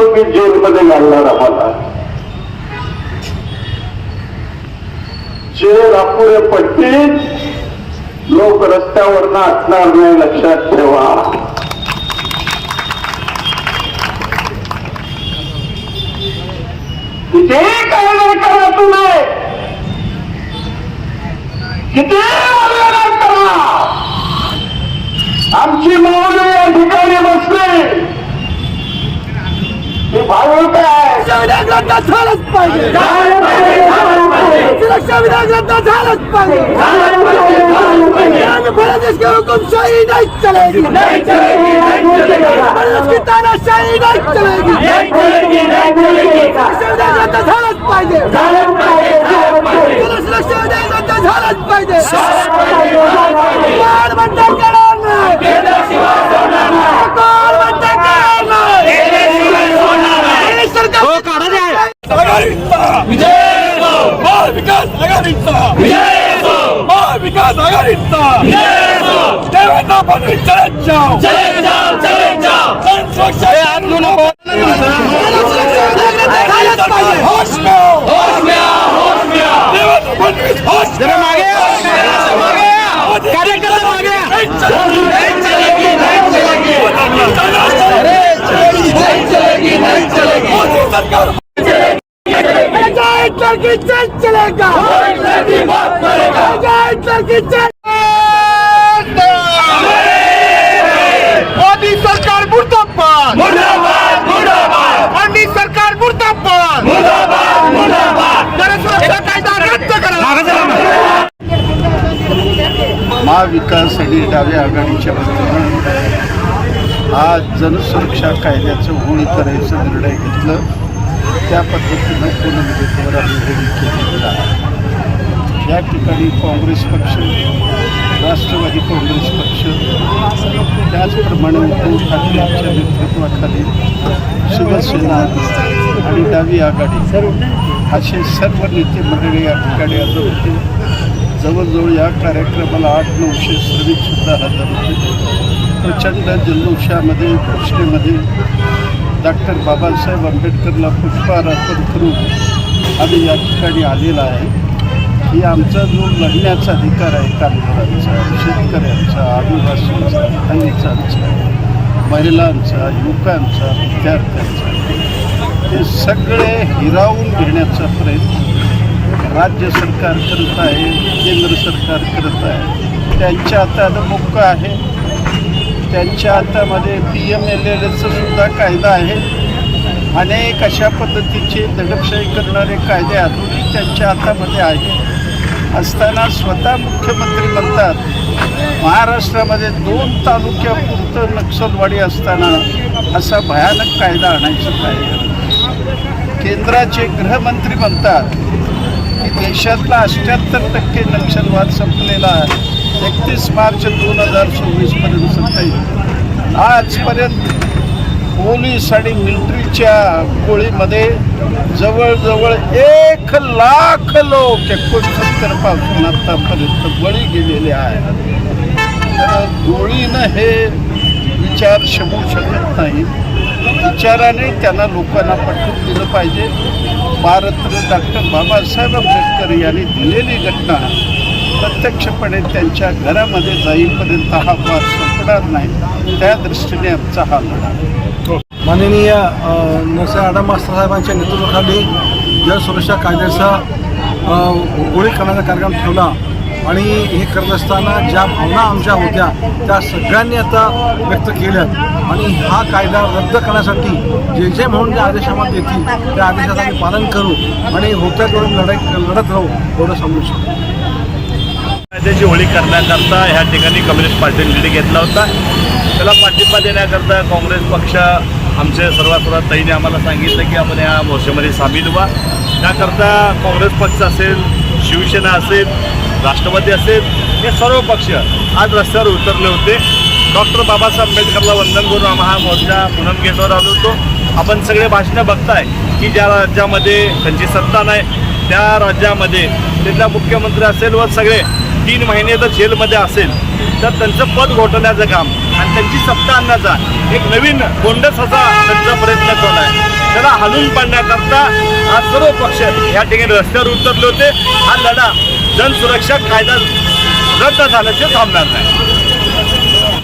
किती वेळा तुम्ही जेलमध्ये घालणार आम्हाला. जेल अपुरे पट्टीत लोक रस्त्यावर असणार नाही लक्षात ठेवा. किती काय नाही करा तुम्ही? किती आंदोलन करा आमची मौल्य या ठिकाणी बसली ही भाऊ काय संविधान रद्द झालंच पाहिजे. सुरक्षा विधान रद्द झालंच पाहिजे. आंध्र प्रदेश की हुकुमशाही नहीं चलेगी प्रदेश की तानाशाही नहीं चलेगी संविधान रद्द झालंच पाहिजे. सुरक्षा विधान रद्द झालंच पाहिजे. कोण म्हणतं करणार नाही कोण म्हणतं करणार नाही हे सरकार हो काढा द्या महाविकास आघाडीचा महाविकास आघाडीचा देवेंद्र फडणवीस कार्यकर्ता मागे नहीं चलेगी हिटलर की चल चलेगा हिटलर की चल मोदी सरकार मुर्दाबाद। मुर्दाबाद मुर्दाबाद। मोदी सरकार मुर्दाबाद। मुर्दाबाद मुर्दाबाद। सुरक्षा कायदा रद्द करा। महाविकास आणि डाव्या आघाडीच्या वतीनं आज जनसुरक्षा कायद्याचं होळी करायचा निर्णय घेतलं. त्या पद्धतीनं पुनर्विधेवर आम्ही केलेली आहे या ठिकाणी काँग्रेस पक्ष राष्ट्रवादी काँग्रेस पक्ष त्याचप्रमाणे उद्धव ठाकरेंच्या नेतृत्वाखाली शिवसेना आणि डावी आघाडी असे सर्व नेते मंडळी या ठिकाणी हजर होते जवळजवळ या कार्यक्रमाला आठ नऊशे श्रमिकसुद्धा हजर होते. प्रचंड जल्लोषामध्ये घोषणेमध्ये डॉक्टर बाबासाहेब आंबेडकरला पुष्पहार अर्पण करून आम्ही या ठिकाणी आलेला आहे. की आमचा जो लढण्याचा अधिकार आहे कामगारांचा शेतकऱ्यांचा आदिवासींचा दलितांचा महिलांचा युवकांचा विद्यार्थ्यांचा हे सगळे हिरावून घेण्याचा प्रयत्न राज्य सरकार करत आहे केंद्र सरकार करत आहे. त्यांच्या हातात मुक्क आहे. त्यांच्या हातामध्ये पी एम एल एल सुद्धा कायदा आहे. अनेक अशा पद्धतीचे दडपशाही करणारे कायदे अजूनही त्यांच्या हातामध्ये आहेत. असताना स्वतः मुख्यमंत्री म्हणतात महाराष्ट्रामध्ये दोन तालुक्यापुरतं नक्षलवाडी असताना असा भयानक कायदा आणायचा काय केंद्राचे गृहमंत्री म्हणतात की देशातला अठ्ठ्याहत्तर टक्के नक्षलवाद संपलेला आहे. एकतीस मार्च दोन हजार चोवीसपर्यंत संपईल आजपर्यंत पोलीस आणि मिलिटरीच्या गोळीमध्ये जवळजवळ एक लाख लोक एकोणसत्तरपासून आतापर्यंत बळी गेलेले आहेत. तर गोळीनं हे विचार शमू शकत नाही विचाराने त्यांना लोकांना पटवून दिलं पाहिजे. भारतरत्न डॉक्टर बाबासाहेब आंबेडकर यांनी दिलेली घटना प्रत्यक्षपणे त्यांच्या घरामध्ये जाईपर्यंत हा वाद संपणार नाही. त्या दृष्टीने आमचा हा लढा. माननीय अ, नरसिंह साहेबांच्या नेतृत्वाखाली जलसुरक्षा कायद्याचा गोळी करण्याचा कार्यक्रम ठेवला. आणि हे करत असताना ज्या भावना आमच्या होत्या त्या सगळ्यांनी आता व्यक्त केल्या आणि हा कायदा रद्द करण्यासाठी जे जे म्हणून जे आदेश आम्हाला देतील त्या आदेशाचं आम्ही पालन करू आणि होत्या करून लढाई लढत राहू एवढं सांगू शकतो. कायद्याची होळी करण्याकरता ह्या ठिकाणी कम्युनिस्ट पार्टीने निर्णय घेतला होता. त्याला पाठिंबा देण्याकरता काँग्रेस पक्ष आमचे सर्वात सर्वात ताईने आम्हाला सांगितलं की आपण या मोर्चामध्ये सामील व्हा. त्याकरता काँग्रेस पक्ष असेल शिवसेना असेल राष्ट्रवादी असेल हे सर्व पक्ष आज रस्त्यावर उतरले होते. डॉक्टर बाबासाहेब आंबेडकरला वंदन करून आम्हा हा मोर्चा पुनम गेटवर आलो होतो. आपण सगळे भाषणं बघताय की ज्या राज्यामध्ये त्यांची सत्ता नाही त्या राज्यामध्ये त्यांचा मुख्यमंत्री असेल व सगळे तीन महिने जर जेलमध्ये असेल तर त्यांचं पद घोटवण्याचं काम आणि त्यांची सत्ता आणण्याचा एक नवीन गोंडस असा त्यांचा प्रयत्न चालू आहे. त्याला हलून पाडण्याकरता आज सर्व पक्ष या ठिकाणी रस्त्यावर उतरले होते. हा लढा जनसुरक्षा कायदा रद्द झाल्याचे थांबणार नाही.